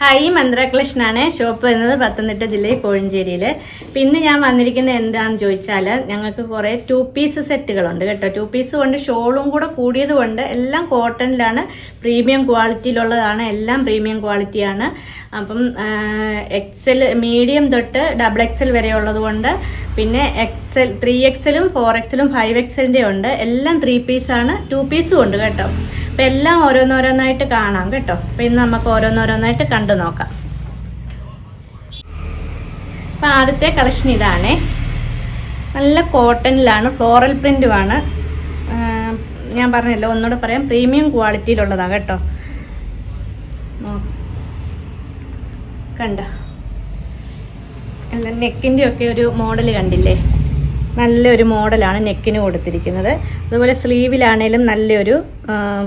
Hi മന്ത്ര കൃഷ്ണാണ് shop വരുന്നത് പത്തനംതിട്ട ജില്ലയിൽ കോഴഞ്ചേരിയിൽ പിന്നെ ഞാൻ വന്നിരിക്കുന്നത് എന്താണെന്ന് ചോദിച്ചാൽ ഞങ്ങൾക്ക് കുറേ ടു പീസ് സെറ്റുകളുണ്ട് കേട്ടോ. ടു പീസ് കൊണ്ട് ഷോളും കൂടെ കൂടിയത് കൊണ്ട് എല്ലാം കോട്ടണിലാണ്. പ്രീമിയം ക്വാളിറ്റിയിലുള്ളതാണ് എല്ലാം പ്രീമിയം ക്വാളിറ്റിയാണ്. അപ്പം എക്സൽ മീഡിയം തൊട്ട് ഡബിൾ എക്സൽ വരെ ഉള്ളത് കൊണ്ട് പിന്നെ എക്സൽ ത്രീ എക്സലും ഫോർ എക്സലും ഫൈവ് എക്സലിന്റെ ഉണ്ട്. എല്ലാം ത്രീ പീസാണ് ടു പീസും ഉണ്ട് കേട്ടോ. അപ്പം എല്ലാം ഓരോന്നോരോന്നായിട്ട് കാണാം കേട്ടോ. അപ്പം ഇന്ന് നമുക്ക് ഓരോന്നോരോന്നായിട്ട് കണ്ടു നോക്കാം. അപ്പം ആദ്യത്തെ കളക്ഷൻ ഇതാണേ. നല്ല കോട്ടണിലാണ് ഫ്ലോറൽ പ്രിന്റുമാണ് ഞാൻ പറഞ്ഞല്ലോ ഒന്നുകൂടെ പറയാം. പ്രീമിയം ക്വാളിറ്റിയിലുള്ളതാണ് കേട്ടോ. കണ്ട? എന്താ നെക്കിന്റെ ഒക്കെ ഒരു മോഡൽ കണ്ടില്ലേ? നല്ലൊരു മോഡലാണ് നെക്കിന് കൊടുത്തിരിക്കുന്നത്. അതുപോലെ സ്ലീവിലാണേലും നല്ലൊരു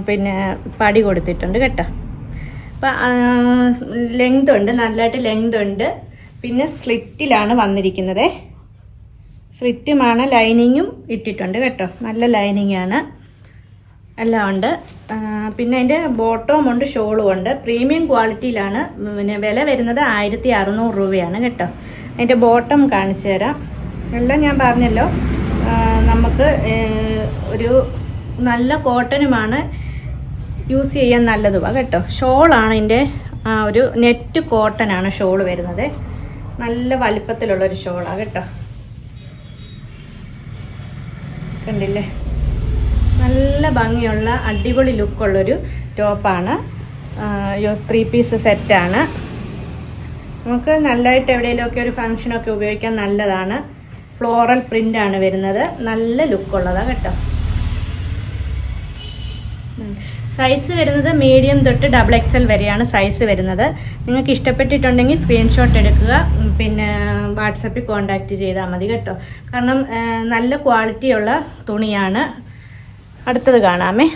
പിന്നെ പടി കൊടുത്തിട്ടുണ്ട് കേട്ടോ. അപ്പം ലെങ്ത് ഉണ്ട്. നല്ലതായിട്ട് ലെങ്ത് ഉണ്ട്. പിന്നെ സ്ലിറ്റിലാണ് വന്നിരിക്കുന്നത്. സ്ലിറ്റുമാണ് ലൈനിങ്ങും ഇട്ടിട്ടുണ്ട് കേട്ടോ. നല്ല ലൈനിങ് ആണ്. എല്ലാം ഉണ്ട്. പിന്നെ അതിന്റെ ബോട്ടവും ഉണ്ട് ഷോളും ഉണ്ട്. പ്രീമിയം ക്വാളിറ്റിയിലാണ് പിന്നെ വില വരുന്നത് ആയിരത്തി അറുന്നൂറ് രൂപയാണ് കേട്ടോ. അതിന്റെ ബോട്ടം കാണിച്ചു തരാം. എല്ലാം ഞാൻ പറഞ്ഞല്ലോ. നമുക്ക് ഒരു നല്ല കോട്ടനുമാണ് യൂസ് ചെയ്യാൻ നല്ലതുമാണ് കേട്ടോ. ഷോളാണ് ഇതിന്റെ ഒരു നെറ്റ് കോട്ടൺ ആണ് ഷോൾ വരുന്നത്. നല്ല വലിപ്പത്തിലുള്ളൊരു ഷോളാണ് കേട്ടോ. കണ്ടില്ലേ? നല്ല ഭംഗിയുള്ള അടിപൊളി ലുക്കുള്ളൊരു ടോപ്പാണ് ത്രീ പീസ് സെറ്റാണ് നമുക്ക് നല്ലതായിട്ട് എവിടെയെങ്കിലുമൊക്കെ ഒരു ഫങ്ഷനൊക്കെ ഉപയോഗിക്കാൻ നല്ലതാണ്. ഫ്ലോറൽ പ്രിന്റാണ് വരുന്നത്. നല്ല ലുക്കുള്ളതാണ് കേട്ടോ. സൈസ് വരുന്നത് മീഡിയം തൊട്ട് ഡബിൾ എക്സൽ വരെയാണ് സൈസ് വരുന്നത്. നിങ്ങൾക്ക് ഇഷ്ടപ്പെട്ടിട്ടുണ്ടെങ്കിൽ സ്ക്രീൻഷോട്ട് എടുക്കുക. പിന്നെ വാട്സപ്പിൽ കോൺടാക്റ്റ് ചെയ്താൽ മതി കേട്ടോ. കാരണം നല്ല ക്വാളിറ്റിയുള്ള തുണിയാണ്. അടുത്തത് കാണാമേ.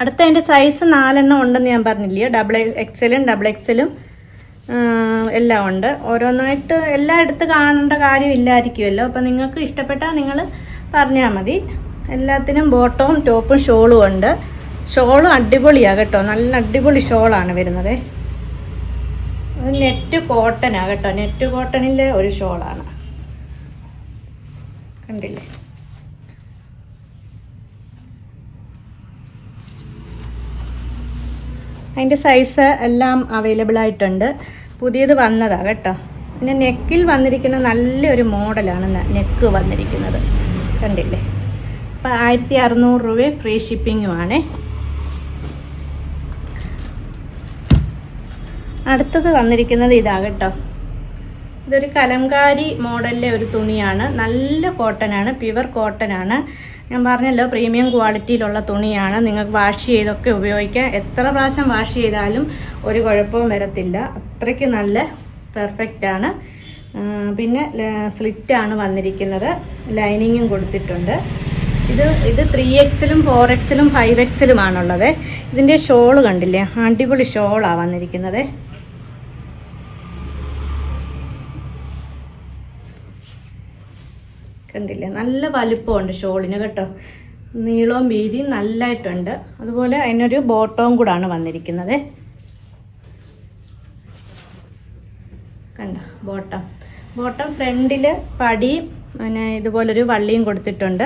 അടുത്ത അതിന്റെ സൈസ് നാലെണ്ണം ഉണ്ടെന്ന് ഞാൻ പറഞ്ഞില്ലയോ ഡബിൾ എക്സലും ഡബിൾ എക്സലും എല്ലാം ഉണ്ട്. ഓരോന്നായിട്ട് എല്ലാം എടുത്ത് കാണേണ്ട കാര്യമില്ലായിരിക്കുമല്ലോ അപ്പം നിങ്ങൾക്ക് ഇഷ്ടപ്പെട്ടാൽ നിങ്ങൾ പറഞ്ഞാൽ മതി. എല്ലാത്തിനും ബോട്ടവും ടോപ്പും ഷോളും ഉണ്ട്. ഷോളും അടിപൊളിയാണ് കേട്ടോ. നല്ല അടിപൊളി ഷോളാണ് വരുന്നത്. നെറ്റ് കോട്ടനാണ് കേട്ടോ. നെറ്റ് കോട്ടണിലെ ഒരു ഷോളാണ് കണ്ടില്ലേ? അതിന്റെ സൈസ് എല്ലാം അവൈലബിൾ ആയിട്ടുണ്ട്. പുതിയത് വന്നതാണ് കേട്ടോ. പിന്നെ നെക്കിൽ വന്നിരിക്കുന്ന നല്ലൊരു മോഡലാണ് നെക്ക് വന്നിരിക്കുന്നത്. കണ്ടില്ലേ? ആയിരത്തി അറുന്നൂറ് രൂപ ഫ്രീ ഷിപ്പിങ്ങുമാണ് അടുത്തത് വന്നിരിക്കുന്നത് ഇതാ കേട്ടോ. ഇതൊരു കലംകാരി മോഡലിലെ ഒരു തുണിയാണ്. നല്ല കോട്ടനാണ് പ്യുവർ കോട്ടനാണ് ഞാൻ പറഞ്ഞല്ലോ പ്രീമിയം ക്വാളിറ്റിയിലുള്ള തുണിയാണ്. നിങ്ങൾക്ക് വാഷ് ചെയ്തൊക്കെ ഉപയോഗിക്കാം. എത്ര പ്രാവശ്യം വാഷ് ചെയ്താലും ഒരു കുഴപ്പവും വരത്തില്ല. അത്രയ്ക്ക് നല്ല പെർഫെക്റ്റ് ആണ്. ആ, പിന്നെ സ്ലിറ്റാണ് വന്നിരിക്കുന്നത്. ലൈനിങ്ങും കൊടുത്തിട്ടുണ്ട്. ഇത് ഇത് ത്രീ എക്സിലും ഫോർ എക്സിലും ഫൈവ് എക്സിലുമാണുള്ളത് ഇതിന്റെ ഷോൾ കണ്ടില്ലേ? അടിപൊളി ഷോളാണ് വന്നിരിക്കുന്നത്. കണ്ടില്ലേ? നല്ല വലിപ്പമുണ്ട് ഷോളിന് കേട്ടോ. നീളവും വീതിയും നല്ലതായിട്ടുണ്ട് അതുപോലെ അതിനൊരു ബോട്ടവും കൂടാണ് വന്നിരിക്കുന്നത്. കണ്ട? ബോട്ടം ബോട്ടം ഫ്രണ്ടിൽ പടിയും പിന്നെ ഇതുപോലൊരു വള്ളിയും കൊടുത്തിട്ടുണ്ട്.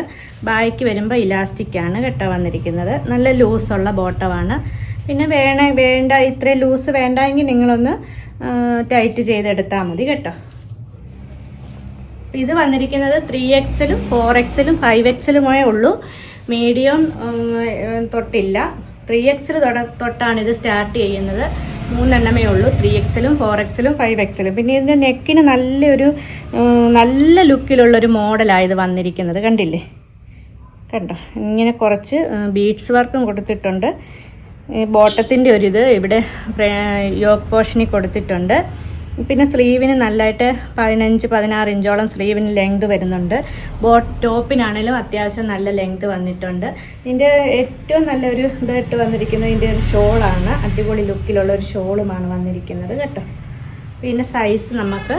ബായ്ക്ക് വരുമ്പോൾ ഇലാസ്റ്റിക്കാണ് കേട്ടോ വന്നിരിക്കുന്നത്. നല്ല ലൂസുള്ള ബോട്ടമാണ് പിന്നെ വേണ വേണ്ട ഇത്രയും ലൂസ് വേണ്ടെങ്കിൽ നിങ്ങളൊന്ന് ടൈറ്റ് ചെയ്തെടുത്താൽ മതി കേട്ടോ. ഇത് വന്നിരിക്കുന്നത് ത്രീ എക്സലും ഫോർ എക്സലും ഫൈവ് എക്സലുമേ ഉള്ളൂ. മീഡിയം തൊട്ടില്ല. ത്രീ എക്സൽ തൊട്ടാണ് ഇത് സ്റ്റാർട്ട് ചെയ്യുന്നത്. മൂന്നെണ്ണമേ ഉള്ളൂ. ത്രീ എക്സലും ഫോർ എക്സലും ഫൈവ് എക്സലും പിന്നെ ഇതിന്റെ നെക്കിന് നല്ലൊരു നല്ല ലുക്കിലുള്ളൊരു മോഡലായത് വന്നിരിക്കുന്നത്. കണ്ടില്ലേ? കണ്ടോ? ഇങ്ങനെ കുറച്ച് ബീഡ്സ് വർക്കും കൊടുത്തിട്ടുണ്ട്. ബോട്ടത്തിന്റെ ഒരിത് ഇവിടെ യോഗ് പോഷനിൽ കൊടുത്തിട്ടുണ്ട്. പിന്നെ സ്ലീവിന് നല്ലതായിട്ട് പതിനഞ്ച് പതിനാറ് ഇഞ്ചോളം സ്ലീവിന് ലെങ്ത് വരുന്നുണ്ട്. ബോട്ട് ടോപ്പിനാണേലും അത്യാവശ്യം നല്ല ലെങ്ത് വന്നിട്ടുണ്ട്. ഇതിന്റെ ഏറ്റവും നല്ലൊരു ഇതായിട്ട് വന്നിരിക്കുന്നത് ഇതിന്റെ ഒരു ഷോളാണ്. അടിപൊളി ലുക്കിലുള്ള ഒരു ഷോളുമാണ് വന്നിരിക്കുന്നത് കേട്ടോ. പിന്നെ സൈസ് നമുക്ക്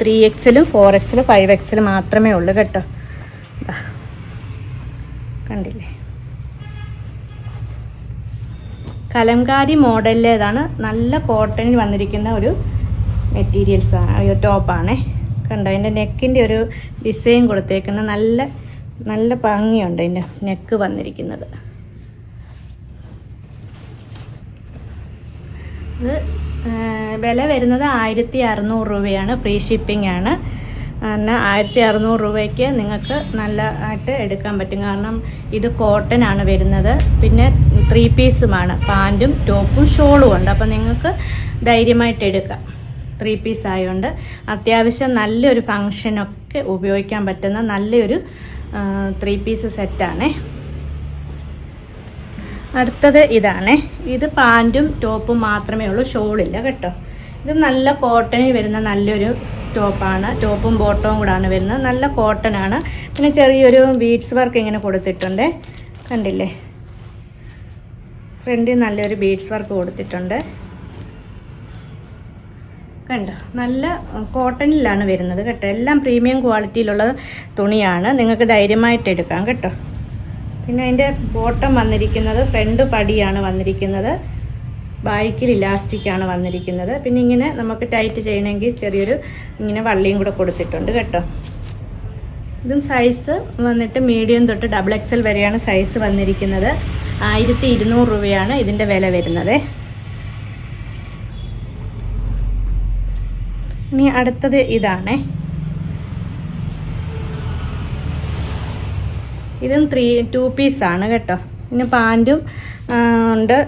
ത്രീ എക്സലും ഫോർ എക്സലും ഫൈവ് എക്സലും മാത്രമേ ഉള്ളൂ കേട്ടോ. കണ്ടില്ലേ? കലംകാരി മോഡലിലേതാണ് നല്ല കോട്ടണിൽ വന്നിരിക്കുന്ന ഒരു മെറ്റീരിയൽസ് ആണ്. ടോപ്പാണേ കണ്ടോ അതിന്റെ നെക്കിന്റെ ഒരു ഡിസൈൻ കൊടുത്തേക്കുന്ന നല്ല നല്ല ഭംഗിയുണ്ട് അതിന്റെ നെക്ക് വന്നിരിക്കുന്നത്. ഇത് വില വരുന്നത് ആയിരത്തി അറുന്നൂറ് രൂപയാണ് ഫ്രീ ഷിപ്പിംഗ് ആണ്. എന്നാൽ ആയിരത്തി അറുന്നൂറ് രൂപയ്ക്ക് നിങ്ങൾക്ക് നല്ല ആയിട്ട് എടുക്കാൻ പറ്റും. കാരണം ഇത് കോട്ടൺ ആണ് വരുന്നത്. പിന്നെ ത്രീ പീസുമാണ് പാന്റും ടോപ്പും ഷോളും ഉണ്ട്. അപ്പം നിങ്ങൾക്ക് ധൈര്യമായിട്ട് എടുക്കാം. ത്രീ പീസ് ആയതുകൊണ്ട് അത്യാവശ്യം നല്ലൊരു ഫങ്ഷനൊക്കെ ഉപയോഗിക്കാൻ പറ്റുന്ന നല്ലൊരു ത്രീ പീസ് സെറ്റാണേ. അടുത്തത് ഇതാണേ. ഇത് പാന്റും ടോപ്പും മാത്രമേ ഉള്ളൂ. ഷോളില്ല കേട്ടോ. ഇത് നല്ല കോട്ടണിൽ വരുന്ന നല്ലൊരു ടോപ്പാണ്. ടോപ്പും ബോട്ടവും കൂടാണ് വരുന്നത്. നല്ല കോട്ടൺ ആണ് പിന്നെ ചെറിയൊരു ബീഡ്സ് വർക്ക് ഇങ്ങനെ കൊടുത്തിട്ടുണ്ട്. കണ്ടില്ലേ? ഫ്രണ്ടിൽ നല്ലൊരു ബീഡ്സ് വർക്ക് കൊടുത്തിട്ടുണ്ട്. കണ്ടോ? നല്ല കോട്ടണിലാണ് വരുന്നത് കേട്ടോ. എല്ലാം പ്രീമിയം ക്വാളിറ്റിയിലുള്ള തുണിയാണ്. നിങ്ങൾക്ക് ധൈര്യമായിട്ട് എടുക്കാം കേട്ടോ. പിന്നെ അതിന്റെ ബോട്ടം വന്നിരിക്കുന്നത് ഫ്രണ്ട് പടിയാണ് വന്നിരിക്കുന്നത്. ബാക്കിൽ ഇലാസ്റ്റിക്കാണ് വന്നിരിക്കുന്നത്. പിന്നെ ഇങ്ങനെ നമുക്ക് ടൈറ്റ് ചെയ്യണമെങ്കിൽ ചെറിയൊരു ഇങ്ങനെ വള്ളിയും കൂടെ കൊടുത്തിട്ടുണ്ട് കേട്ടോ. ഇതും സൈസ് വന്നിട്ട് മീഡിയം തൊട്ട് ഡബിൾ എക്സൽ വരെയാണ് സൈസ് വന്നിരിക്കുന്നത്. ആയിരത്തി ഇരുന്നൂറ് രൂപയാണ് ഇതിന്റെ വില വരുന്നത്. ഇനി അടുത്തത് ഇതാണേ. ഇതും ത്രീ ടു പീസാണ് കേട്ടോ. പിന്നെ പാന്റും ഉണ്ട്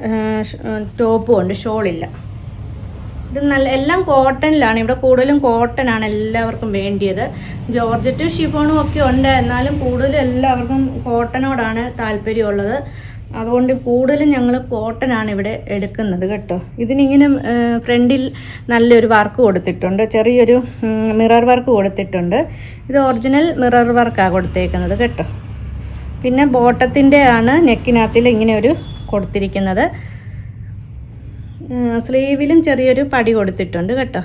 ടോപ്പും ഉണ്ട് ഷോളില്ല. ഇത് നല്ല എല്ലാം കോട്ടണിലാണ്. ഇവിടെ കൂടുതലും കോട്ടനാണ് എല്ലാവർക്കും വേണ്ടിയത്. ജോർജറ്റും ഷിഫോണും ഒക്കെ ഉണ്ട്. എന്നാലും കൂടുതലും എല്ലാവർക്കും കോട്ടനോടാണ് താല്പര്യമുള്ളത്. അതുകൊണ്ട് കൂടുതലും ഞങ്ങൾ കോട്ടൺ ആണ് ഇവിടെ എടുക്കുന്നത് കേട്ടോ. ഇതിനിങ്ങനെ ഫ്രണ്ടിൽ നല്ലൊരു വർക്ക് കൊടുത്തിട്ടുണ്ട്. ചെറിയൊരു മിറർ വർക്ക് കൊടുത്തിട്ടുണ്ട്. ഇത് ഒറിജിനൽ മിറർ വർക്കാണ് കൊടുത്തേക്കുന്നത് കേട്ടോ. പിന്നെ ബോട്ടത്തിന്റെ ആണ് നെക്കിനകത്തിൽ ഇങ്ങനെ ഒരു കൊടുത്തിരിക്കുന്നത്. സ്ലീവിലും ചെറിയൊരു പടി കൊടുത്തിട്ടുണ്ട് കേട്ടോ.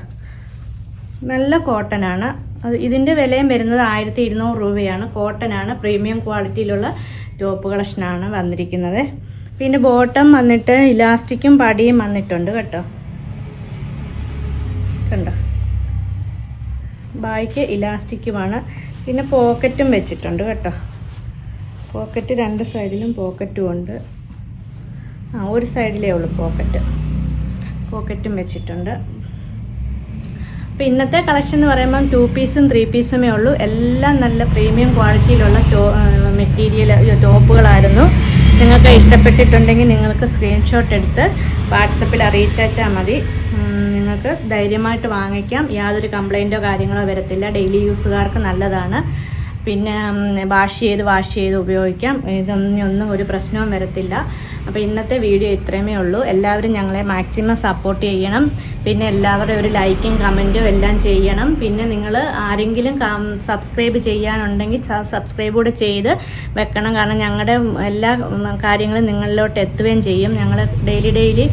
നല്ല കോട്ടൺ ആണ്. ഇതിന്റെ വിലയും വരുന്നത് ആയിരത്തി ഇരുന്നൂറ് രൂപയാണ്. കോട്ടൺ ആണ്. പ്രീമിയം ക്വാളിറ്റിയിലുള്ള ടോപ്പ് കളക്ഷനാണ് വന്നിരിക്കുന്നത്. പിന്നെ ബോട്ടം വന്നിട്ട് ഇലാസ്റ്റിക്കും പടിയും വന്നിട്ടുണ്ട് കേട്ടോ. കണ്ടോ? ബായ്ക്ക് ഇലാസ്റ്റിക്കുമാണ്. പിന്നെ പോക്കറ്റും വെച്ചിട്ടുണ്ട് കേട്ടോ. പോക്കറ്റ് രണ്ട് സൈഡിലും പോക്കറ്റും ഉണ്ട്. ആ ഒരു സൈഡിലേ ഉള്ളൂ പോക്കറ്റ്. പോക്കറ്റും വെച്ചിട്ടുണ്ട്. അപ്പോൾ ഇന്നത്തെ കളക്ഷൻ എന്ന് പറയുമ്പം ടു പീസും ത്രീ പീസുമേ ഉള്ളൂ. എല്ലാം നല്ല പ്രീമിയം ക്വാളിറ്റിയിലുള്ള മെറ്റീരിയൽ ടോപ്പുകളായിരുന്നു. നിങ്ങൾക്ക് ഇഷ്ടപ്പെട്ടിട്ടുണ്ടെങ്കിൽ നിങ്ങൾക്ക് സ്ക്രീൻഷോട്ട് എടുത്ത് വാട്സപ്പിൽ അറിയിച്ചാൽ മതി. നിങ്ങൾക്ക് ധൈര്യമായിട്ട് വാങ്ങിക്കാം. യാതൊരു കംപ്ലൈന്റോ കാര്യങ്ങളോ വരത്തില്ല. ഡെയിലി യൂസുകാർക്ക് നല്ലതാണ്. പിന്നെ വാഷ് ചെയ്ത് വാഷ് ചെയ്ത് ഉപയോഗിക്കാം. ഇതൊന്നും ഒരു പ്രശ്നവും വരത്തില്ല. അപ്പോൾ ഇന്നത്തെ വീഡിയോ ഇത്രയുമേ ഉള്ളൂ. എല്ലാവരും ഞങ്ങളെ മാക്സിമം സപ്പോർട്ട് ചെയ്യണം. പിന്നെ എല്ലാവരും ഒരു ലൈക്കും കമന്റും എല്ലാം ചെയ്യണം. പിന്നെ നിങ്ങൾ ആരെങ്കിലും സബ്സ്ക്രൈബ് ചെയ്യാനുണ്ടെങ്കിൽ സബ്സ്ക്രൈബ് കൂടെ ചെയ്ത് വെക്കണം. കാരണം ഞങ്ങളുടെ എല്ലാ കാര്യങ്ങളും നിങ്ങളിലോട്ട് എത്തുകയും ചെയ്യും. ഞങ്ങൾ ഡെയിലി ഡെയിലി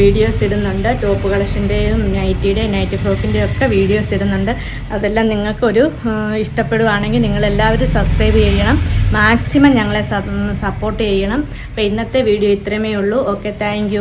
വീഡിയോസ് ഇടുന്നുണ്ട്. ടോപ്പ് കളക്ഷന്റെയും നൈറ്റിയുടെയും നൈറ്റ് ഫ്രോക്കിന്റെയും ഒക്കെ വീഡിയോസ് ഇടുന്നുണ്ട്. അതെല്ലാം നിങ്ങൾക്കൊരു ഇഷ്ടപ്പെടുവാണെങ്കിൽ നിങ്ങളെല്ലാവരും സബ്സ്ക്രൈബ് ചെയ്യണം. മാക്സിമം ഞങ്ങളെ സപ്പോർട്ട് ചെയ്യണം. അപ്പോൾ ഇന്നത്തെ വീഡിയോ ഇത്രയുമേ ഉള്ളൂ. Okay thank